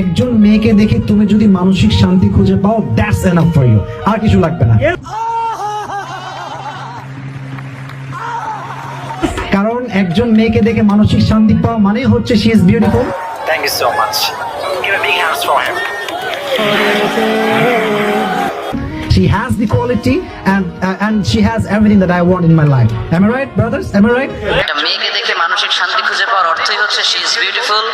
একজন মেয়েকে দেখে তুমি যদি মানসিক শান্তি খুঁজে পাও দ্যাটস এনাফ ফর ইউ আর কিছু লাগবে না কারণ একজন মেয়েকে দেখে মানসিক শান্তি পাওয়া মানে হচ্ছে she is beautiful Thank you so much. Give a big hands for him. She has the quality and uh, and she has everything that I want in my life. Am I right, brothers? Am I right? মানসিক শান্তি খুঁজে পাওয়ার অর্থই হচ্ছে she is beautiful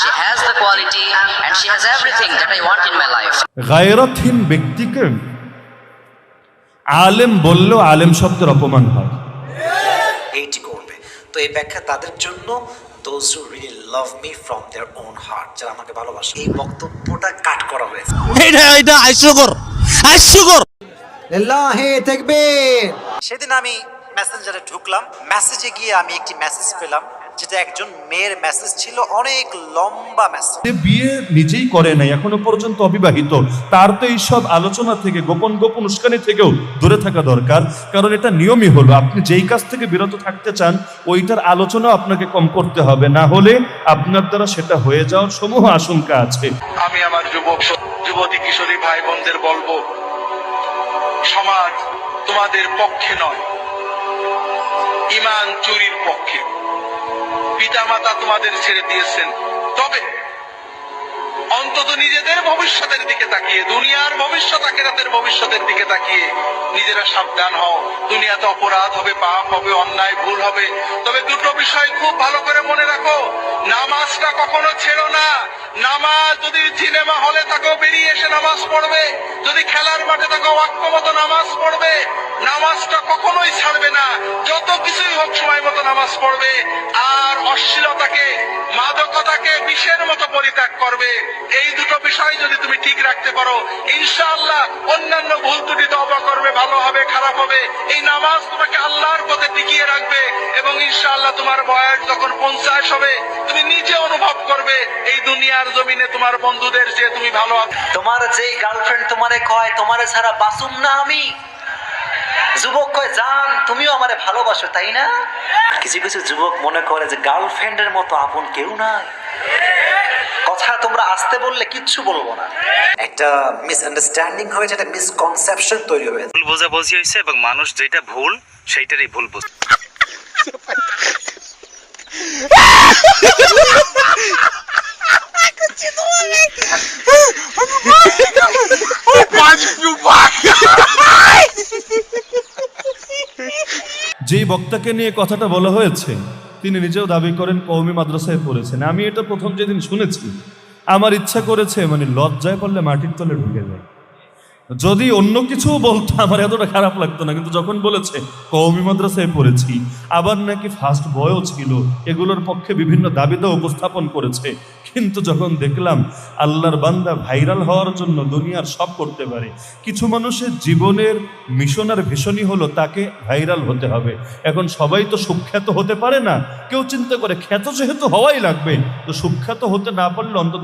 she has the quality and she has everything that I want in my life গায়রতহীন ব্যক্তিকে আলেম বললেও আলেম শব্দের অপমান হয়। এইটি করবে। তো এই ব্যাখ্যা তাদের জন্য those who really love me from their own heart যারা আমাকে ভালোবাসে। এই বক্তব্যটা কাট করা হয়েছে। এটা এটা হাস্যকর হাস্যকর। লিল্লাহি তাকবীর। সেদিন আমি মেসেঞ্জারে ঢুকলাম। মেসেজে গিয়ে আমি একটি মেসেজ পেলাম। যেটা একজন মেয়ের মেসেজ ছিল অনেক লম্বা মেসেজ সে বিয়ে নিজেই করে নাই এখনও পর্যন্ত অবিবাহিত। তার তো এইসব আলোচনা থেকে গোপন গোপন উস্কানি থেকেও দূরে থাকা দরকার। কারণ এটা নিয়মই হলো আপনি যেই কাজ থেকে বিরত থাকতে চান ওইটার আলোচনা আপনাকে কম করতে হবে। না হলে আপনার দ্বারা সেটা হয়ে যাওয়ার সমূহ আশঙ্কা আছে। আমি আমার যুবক যুবতী কিশোরী ভাই বোনদের বলব সমাজ তোমাদের পক্ষে নয় ইমান চুরির পক্ষে। পিতামাতা তোমাদের ছেড়ে দিয়েছেন। তবে অন্তত নিজেদের ভবিষ্যতের দিকে তাকিয়ে, দুনিয়ার ভবিষ্যৎ আখেরাতের ভবিষ্যতের দিকে তাকিয়ে নিজেরা সাবধান হও। দুনিয়াতে অপরাধ হবে, পাপ হবে, অন্যায়, ভুল হবে। তবে দুটো বিষয় খুব ভালো করে মনে রাখো। নামাজটা কখনো ছেড়ো না। নামাজ যদি সিনেমা হলে থাকো বেরিয়ে এসে নামাজ পড়বে। যদি খেলার মাঠে থাকো বাক্য মতো নামাজ পড়বে। নামাজটা কখনোই ছাড়বে না। যত কিছুই হোক সময় মতো নামাজ পড়বে, আর অশ্লীলতাকে, মাদকতাকে বিষের মতো পরিত্যাগ করবে। এই দুটো বিষয় যদি তুমি ঠিক রাখতে পারো, ইনশাআল্লাহ অন্যান্য ভুল ত্রুটি তবা করবে, ভালো হবে, খারাপ হবে। এই নামাজ তোমাকে আল্লাহর পথে টিকিয়ে রাখবে এবং ইনশাআল্লাহ তোমার বয়স যখন পঞ্চাশ হবে, তুমি নিজে অনুভব করবে, এই দুনিয়ার জমিনে তোমার বন্ধুদের যে তুমি ভালো তোমার যেই গার্লফ্রেন্ড তোমারে কয়, তোমারে ছাড়া বাসুম না আমি। যুবক কয় জান তুমিও আমারে ভালোবাসো তাই না? কিছু কিছু যুবক মনে করে যে গার্লফ্রেন্ডের মতো আপন কেউ নাই। কথা তোমরা আসতে বললে কিচ্ছু বলব না। একটা মিসআন্ডারস্ট্যান্ডিং হয়েছে একটা মিসকনসেপশন তৈরি হয়েছে ভুল বোঝাবুঝি হয়েছে এবং মানুষ যেটা ভুল সেইটারই ভুল বুঝ। যেই বক্তাকে নিয়ে কথাটা বলা হয়েছে, তিনি নিজেও দাবি করেন কৌমি মাদ্রাসায় পড়েছেন। আমি এটা প্রথম যেদিন শুনেছি। আমার ইচ্ছা করেছে মানে লজ্জায় পড়লে মাটির তলে ঢুকে যায়। যদি অন্য কিছু বলতো, আমার এতটা খারাপ লাগতো না। কিন্তু যখন বলেছে কৌমি মাদ্রাসায় পড়েছি, আবার নাকি ফার্স্ট বয়ও ছিল, এগুলোর পক্ষে বিভিন্ন দাবিদা উপস্থাপন করেছে, কিন্তু যখন দেখলাম আল্লাহর বান্দা ভাইরাল হওয়ার জন্য দুনিয়ার সব করতে পারে, কিছু মানুষের জীবনের মিশন আর ভীষণই হলো তাকে ভাইরাল হতে হবে। এখন সবাই তো সুখ্যাত হতে পারে না, কেউ চিন্তা করে, খ্যাত যেহেতু হওয়াই লাগবে। তো সুখ্যাত হতে না পারলে অন্তত